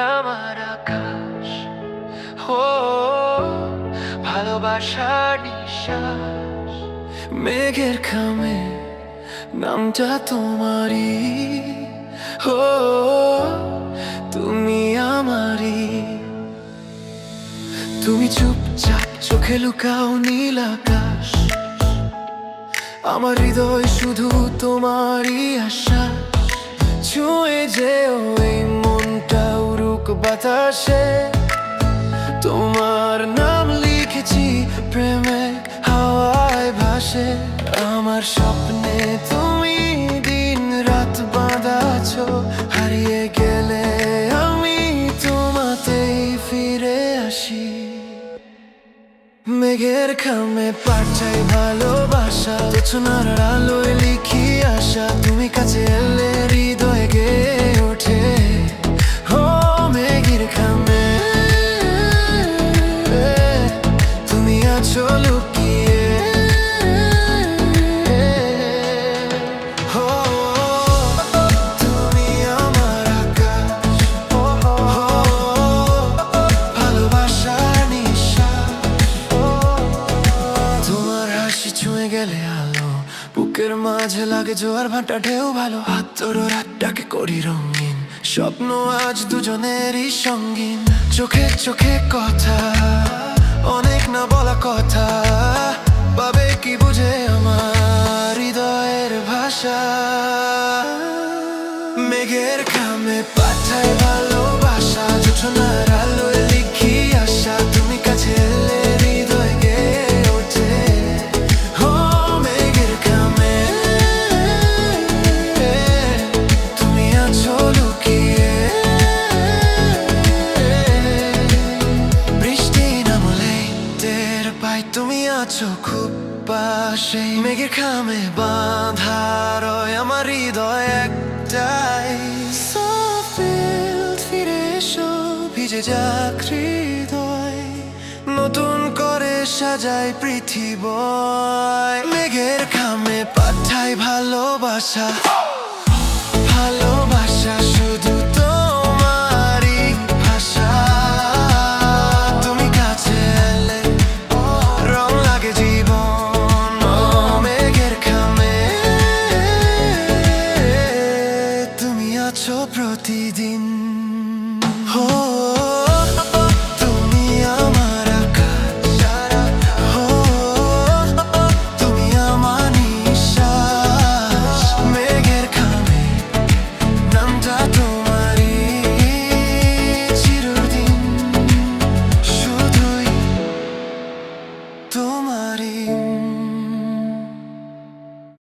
আমার আকাশ। ও, ভালোবাসার নিঃশ্বাস। মেঘের খামে নামটা তোমারই। ও, তুমি আমারই। তুমি চুপচাপ চোখে লুকাও নীল আকাশ। আমার হৃদয় শুধু তোমারই আশা ছুঁয়ে যেও বাতাসে তোমার নাম লিখেছি প্রেমে হাওয়ায় ভাসে। আমার স্বপ্নে তুমি দিন রাত বাঁধাছো, হারিয়ে গেলে আমি তোমাতেই ফিরে আসি। মেঘের খামে পাঠাই ভালোবাসা পেছনার আলোয় লিখি আসা তুমি কাছে এলে হৃদয় ছুঁয়ে গেলে আলো। বুকের মাঝে লাগে জোয়ার ভাটা, ঢেউ ভালো। হাত তোর রাতটাকে করি রঙিন। স্বপ্ন আজ দুজনেরই সঙ্গীন। চোখে চোখে কথা, অনেক না বলা কথা। পাবে কি বুঝে আমার হৃদয়ের ভাষা? মেঘের খামে পাঠায় পাই তুমি আছো খুব পাশে। মেঘের খামে বাঁধা রয় আমার হৃদয় একটাই। ফিরে এসো, ভিজে যাক হৃদয়। নতুন করে সাজাই পৃথিবী মেঘের খামে পাঠাই ভালোবাসা। Oh